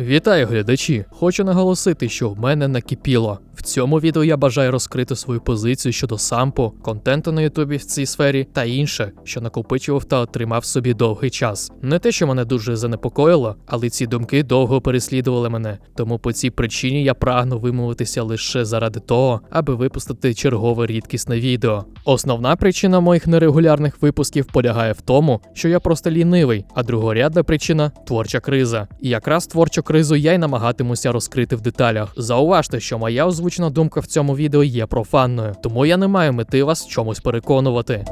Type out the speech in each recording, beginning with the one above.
Вітаю, глядачі! Хочу наголосити, що в мене накипіло. Цьому відео я бажаю розкрити свою позицію щодо сампу, контенту на Ютубі в цій сфері та інше, що накопичував та отримав собі довгий час. Не те, що мене дуже занепокоїло, але ці думки довго переслідували мене. Тому по цій причині я прагну вимовитися лише заради того, аби випустити чергове рідкісне відео. Основна причина моїх нерегулярних випусків полягає в тому, що я просто лінивий, а другорядна причина творча криза. І якраз творчу кризу я й намагатимуся розкрити в деталях. Зауважте, що моя озвучена думка в цьому відео є профанною, тому я не маю мети вас чомусь переконувати.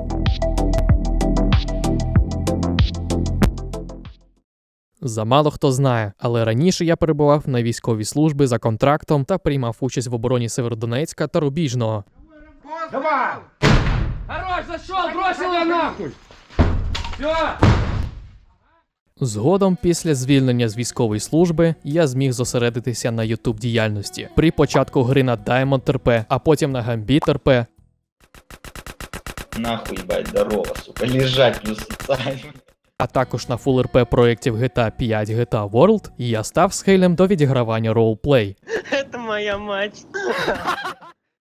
Замало хто знає, але раніше я перебував на військовій службі за контрактом та приймав участь в обороні Северодонецька та Рубіжного. Давай! Хорош, зашел, бросил ее нахуй! Все! Згодом, після звільнення з військової служби, я зміг зосередитися на ютуб діяльності. При початку гри на Diamond RP, а потім на Gambit RP, Нахуй, ебать, здорово, сука. Лежать плюс социально. а також на Full RP проєктів GTA 5 GTA World, я став схилем до відігравання ролплей. Это моя мать.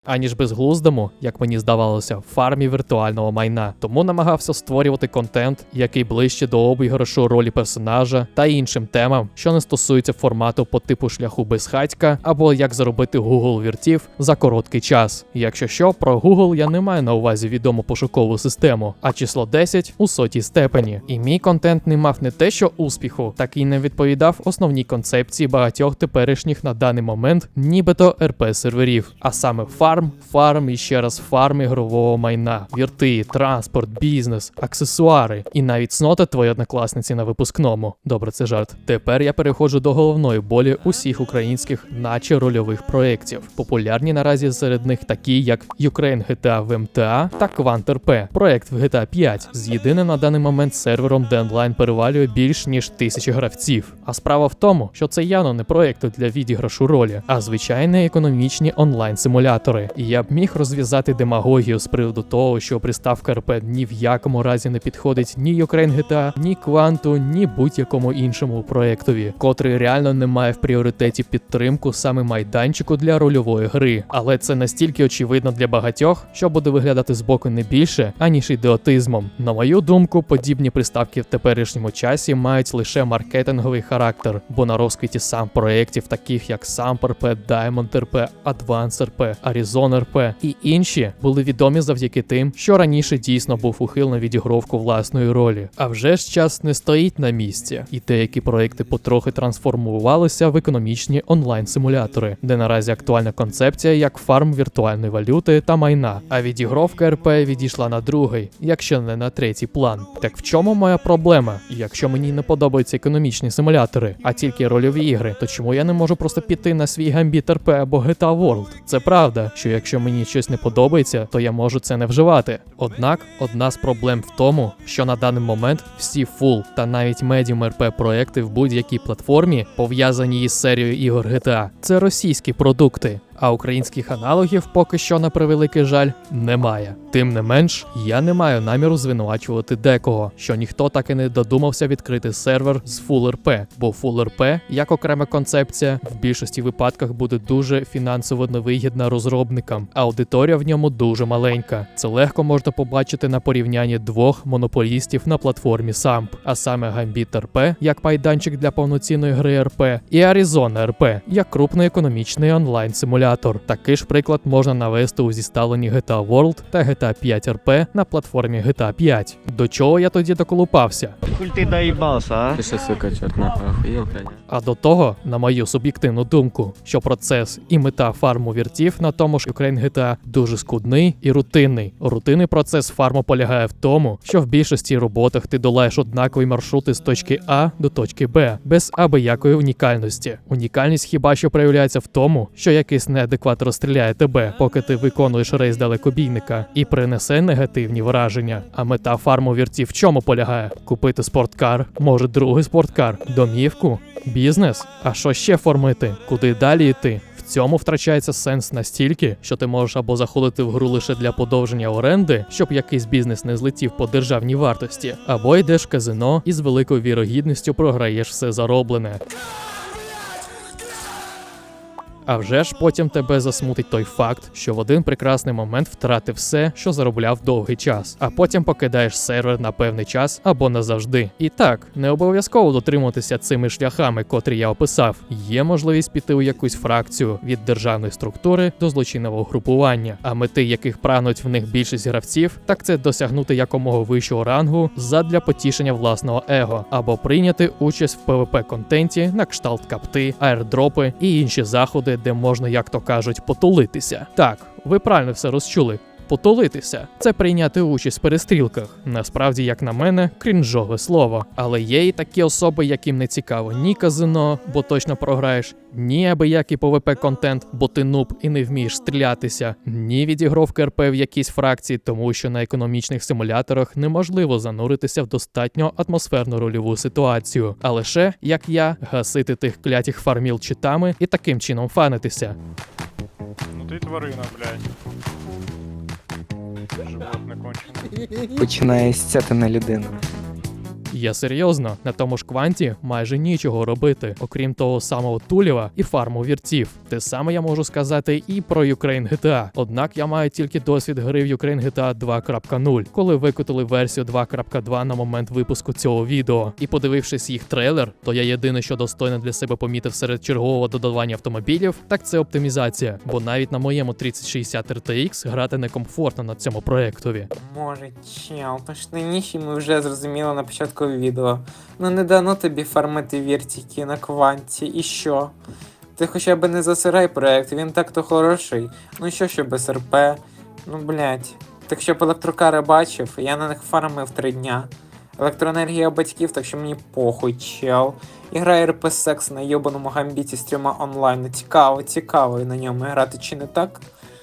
Аніж безглуздому, як мені здавалося, фармі віртуального майна. Тому намагався створювати контент, який ближче до обіграшу ролі персонажа та іншим темам, що не стосуються формату по типу шляху безхатька або як заробити Google віртів за короткий час. Якщо що, про Google я не маю на увазі відому пошукову систему, а число 10 у сотій степені. І мій контент не мав не те, що успіху, так і не відповідав основній концепції багатьох теперішніх на даний момент, нібито РП серверів, а саме фарм, фарм і ще раз фарм ігрового майна, вірти, транспорт, бізнес, аксесуари і навіть снота твої однокласниці на випускному. Добре, це жарт. Тепер я переходжу до головної болі усіх українських, наче рольових проєктів. Популярні наразі серед них такі, як Ukraine GTA в МТА та Quant RP, проєкт в GTA 5 з єдиним на даний момент сервером, де перевалює більш ніж тисячі гравців. А справа в тому, що це явно не проєкт для відіграшу ролі, а звичайні економічні онлайн-симулятори. І я б міг розв'язати демагогію з приводу того, що приставка РП ні в якому разі не підходить ні Ukraine GTA, ні Кванту, ні будь-якому іншому проєктові, котрий реально не має в пріоритеті підтримку саме майданчику для рольової гри. Але це настільки очевидно для багатьох, що буде виглядати збоку не більше, аніж ідіотизмом. На мою думку, подібні приставки в теперішньому часі мають лише маркетинговий характер, бо на розквіті сам проєктів, таких як Samp RP, Diamond RP, Advance RP, Arizona RP і інші, були відомі завдяки тим, що раніше дійсно був ухил на відігровку власної ролі. А вже ж час не стоїть на місці, і деякі проекти потрохи трансформувалися в економічні онлайн-симулятори, де наразі актуальна концепція як фарм віртуальної валюти та майна. А відігровка РП відійшла на другий, якщо не на третій план. Так в чому моя проблема? Якщо мені не подобаються економічні симулятори, а тільки рольові ігри, то чому я не можу просто піти на свій Gambit RP або GTA World? Це правда, що якщо мені щось не подобається, то я можу це не вживати. Однак одна з проблем в тому, що на даний момент всі фул та навіть медіум РП проекти в будь-якій платформі, пов'язані із серією ігор GTA, це російські продукти. А українських аналогів поки що, на превеликий жаль, немає. Тим не менш, я не маю наміру звинувачувати декого, що ніхто так і не додумався відкрити сервер з Full RP, бо Full RP, як окрема концепція, в більшості випадках буде дуже фінансово невигідна розробникам. а Аудиторія в ньому дуже маленька. Це легко можна побачити на порівнянні двох монополістів на платформі SAMP, а саме Gambit RP як майданчик для повноцінної гри RP, і Arizona RP як крупний економічний онлайн-симулятор. Такий ж приклад можна навести у зіставленні GTA World та GTA 5 RP на платформі GTA 5. До чого я тоді доколупався? Куль ты доебался, а? Ты что, сука, черт нахуй? А до того, на мою суб'єктивну думку, що процес і мета фарму віртів на тому ж Ukraine GTA дуже скудний і рутинний. Рутинний процес фарму полягає в тому, що в більшості роботах ти долаєш однакові маршрути з точки А до точки Б без абиякої унікальності. Унікальність хіба що проявляється в тому, що якийсь неадекват розстріляє тебе, поки ти виконуєш рейс далекобійника, і принесе негативні враження. А мета фарму віртів в чому полягає? Купити спорткар, може другий спорткар, домівку, бізнес. А що ще формити? Куди далі йти? Цьому втрачається сенс настільки, що ти можеш або заходити в гру лише для подовження оренди, щоб якийсь бізнес не злетів по державній вартості, або йдеш в казино і з великою вірогідністю програєш все зароблене. А вже ж потім тебе засмутить той факт, що в один прекрасний момент втратив все, що заробляв довгий час, а потім покидаєш сервер на певний час або назавжди. І так, не обов'язково дотримуватися цими шляхами, котрі я описав. Є можливість піти у якусь фракцію від державної структури до злочинного групування, а мети, яких прагнуть в них більшість гравців, так це досягнути якомога вищого рангу задля потішення власного его, або прийняти участь в pvp контенті на кшталт капти, аердропи і інші заходи, де можна, як то кажуть, потулитися. Так, ви правильно все розчули. Потулитися це прийняти участь в перестрілках. Насправді, як на мене, крінжове слово. Але є і такі особи, яким не цікаво ні казино, бо точно програєш, ні абиякий пвп контент, бо ти нуб і не вмієш стрілятися, ні відігровки РП в якійсь фракції, тому що на економічних симуляторах неможливо зануритися в достатньо атмосферну рольову ситуацію, а лише як я гасити тих клятіх фарміл читами і таким чином фанитися. Ну ти тварина, блядь. Починає сцяти на людину. Я серйозно, на тому ж кванті майже нічого робити, окрім того самого Тулєва і фарму вірців. Те саме я можу сказати і про Ukraine GTA. Однак я маю тільки досвід гри в Ukraine GTA 2.0, коли викотили версію 2.2 на момент випуску цього відео. І подивившись їх трейлер, то я єдине, що достойно для себе помітив серед чергового додавання автомобілів, так це оптимізація. Бо навіть на моєму 3060 RTX грати некомфортно на цьому проєктові. Може, чел, то ж ніші ми вже зрозуміли на початку відео. Ну не дано тобі фармити віртіки на кванті, і що? Ти хоча б не засирай проект, він так-то хороший. Ну що що без РП? Ну блять. Так щоб електрокари бачив, я на них фармив три дня. Електроенергія батьків, так що мені похуй, чел. І грає РП секс на йобаному гамбіті стріма онлайн. Ну, Цікаво, цікаво на ньому грати чи не так?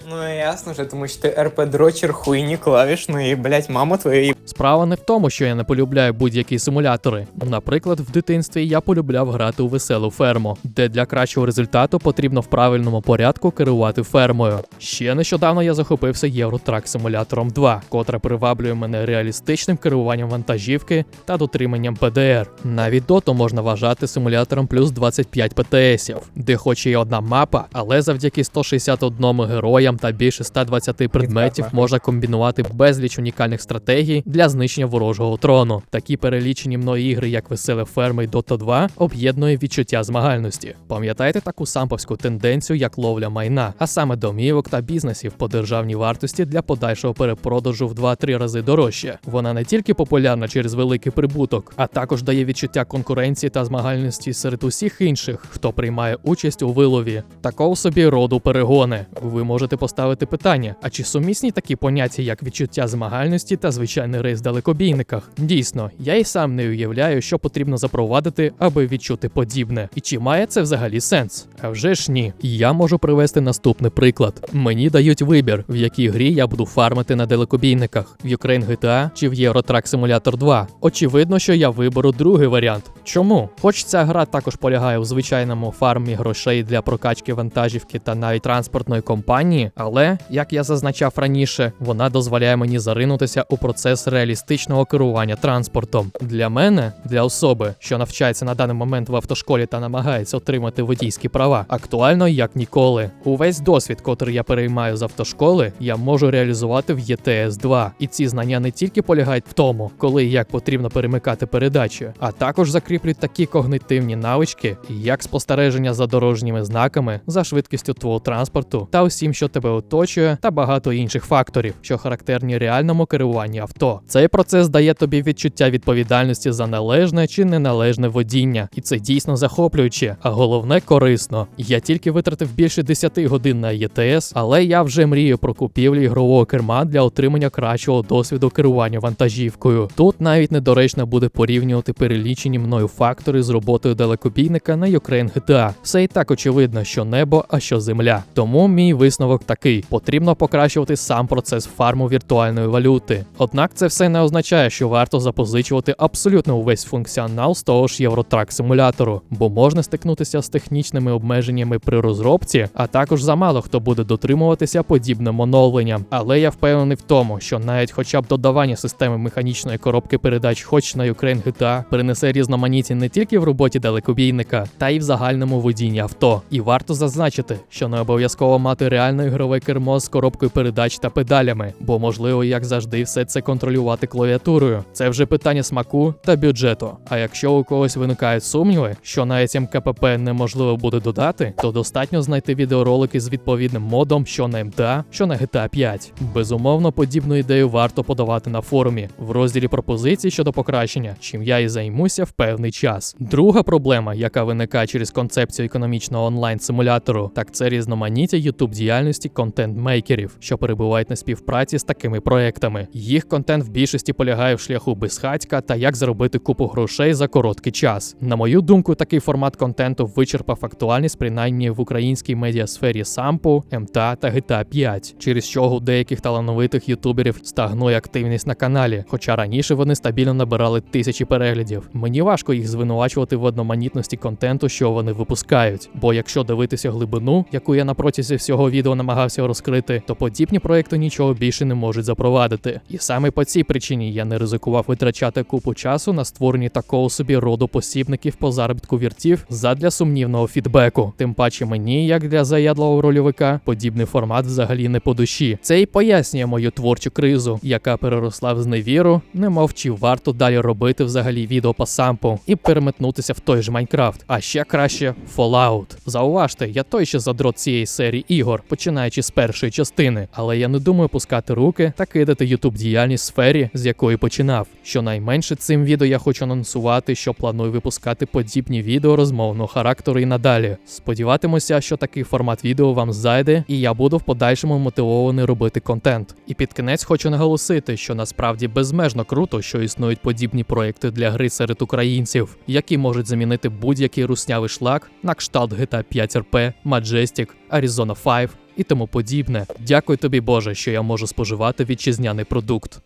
Ну ясно вже, тому що ти РП дрочер, хуйні клавіш, ну блять, мама твоя Справа не в тому, що я не полюбляю будь-які симулятори. Наприклад, в дитинстві я полюбляв грати у веселу ферму, де для кращого результату потрібно в правильному порядку керувати фермою. Ще нещодавно я захопився Євротрак симулятором 2, котре приваблює мене реалістичним керуванням вантажівки та дотриманням ПДР. Навіть доту можна вважати симулятором плюс 25 ПТСів, де хоч і одна мапа, але завдяки 161 героям та більше 120 предметів можна комбінувати безліч унікальних стратегій для знищення ворожого трону. Такі перелічені мною ігри, як Веселе ферми й Dota 2, об'єднує відчуття змагальності. Пам'ятаєте таку самповську тенденцію, як ловля майна, а саме домівок та бізнесів по державній вартості для подальшого перепродажу в 2-3 рази дорожче. Вона не тільки популярна через великий прибуток, а також дає відчуття конкуренції та змагальності серед усіх інших, хто приймає участь у вилові. Такого собі роду перегони. Ви можете поставити питання: а чи сумісні такі поняття, як відчуття змагальності та звичайний рейс далекобійниках? Дійсно, я й сам не уявляю, що потрібно запровадити, аби відчути подібне. І чи має це взагалі сенс? А вже ж ні. Я можу привести наступний приклад: мені дають вибір, в якій грі я буду фармити на далекобійниках в Ukraine GTA чи в Euro Truck Simulator 2. Очевидно, що я виберу другий варіант. Чому? Хоч ця гра також полягає у звичайному фармі грошей для прокачки вантажівки та навіть транспортної компанії, але як я зазначав раніше, вона дозволяє мені заринутися у процес реалістичного керування транспортом. Для мене, для особи, що навчається на даний момент в автошколі та намагається отримати водійські права, актуально як ніколи. Увесь досвід, котрий я переймаю з автошколи, я можу реалізувати в ЄТС 2. І ці знання не тільки полягають в тому, коли і як потрібно перемикати передачі, а також закріплюють такі когнитивні навички, як спостереження за дорожніми знаками, за швидкістю твого транспорту та усім, що тебе оточує, та багато інших факторів, що характерні реальному керуванні авто. Цей процес дає тобі відчуття відповідальності за належне чи неналежне водіння, і це дійсно захоплююче, а головне корисно. Я тільки витратив більше 10 годин на ЄТС, але я вже мрію про купівлю ігрового керма для отримання кращого досвіду керування вантажівкою. Тут навіть недоречно буде порівнювати перелічені мною фактори з роботою далекобійника на Ukraine GTA. Все і так очевидно, що небо, а що земля. Тому мій висновок такий: потрібно покращувати сам процес фарму віртуальної валюти. Однак це все не означає, що варто запозичувати абсолютно увесь функціонал з того ж Євротрак симулятору, бо можна стикнутися з технічними обмеженнями при розробці, а також замало хто буде дотримуватися подібним оновленням. Але я впевнений в тому, що навіть хоча б додавання системи механічної коробки передач, хоч на Ukraine GTA, принесе різноманіття не тільки в роботі далекобійника, та й в загальному водінні авто. І варто зазначити, що не обов'язково мати реальне ігрове кермо з коробкою передач та педалями, бо можливо, як завжди, все це контролювати клавіатурою. Це вже питання смаку та бюджету. А якщо у когось виникають сумніви, що навіть МКПП неможливо буде додати, то достатньо знайти відеоролики з відповідним модом, що на МТА, що на GTA 5. Безумовно, подібну ідею варто подавати на форумі в розділі пропозицій щодо покращення, чим я і займуся в певний час. Друга проблема, яка виникає через концепцію економічного онлайн симулятору, так це різноманіття youtube діяльності контент-мейкерів, що перебувають на співпраці з такими проектами. Їх контент в більшості полягає в шляху безхатька та як заробити купу грошей за короткий час. На мою думку, такий формат контенту вичерпав актуальність принаймні в українській медіасфері сампу, МТА та GTA 5, через що у деяких талановитих ютуберів стагнує активність на каналі, хоча раніше вони стабільно набирали тисячі переглядів. Мені важко їх звинувачувати в одноманітності контенту, що вони випускають. Бо якщо дивитися глибину, яку я на протязі всього відео намагався розкрити, то подібні проекти нічого більше не можуть запровадити. І саме по цій причині я не ризикував витрачати купу часу на створенні такого собі роду посібників по заробітку віртів задля сумнівного фідбеку. Тим паче мені, як для заядлого рольовика, подібний формат взагалі не по душі. Це і пояснює мою творчу кризу, яка переросла в зневіру, немов чи варто далі робити взагалі відео по сампу і переметнутися в той же Майнкрафт. А ще краще Fallout. Зауважте, я той ще задрот цієї серії ігор, починаючи з першої частини, але я не думаю пускати руки та кидати ютуб діяльність сфері, з якої починав. Щонайменше цим відео я хочу анонсувати, що планую випускати подібні відео розмовного характеру і надалі. Сподіватимуся, що такий формат відео вам зайде, і я буду в подальшому мотивований робити контент. І під кінець хочу наголосити, що насправді безмежно круто, що існують подібні проекти для гри серед українців, які можуть замінити будь-який руснявий шлак на кшталт GTA 5 RP, Majestic, Arizona 5 і тому подібне. Дякую тобі, Боже, що я можу споживати вітчизняний продукт.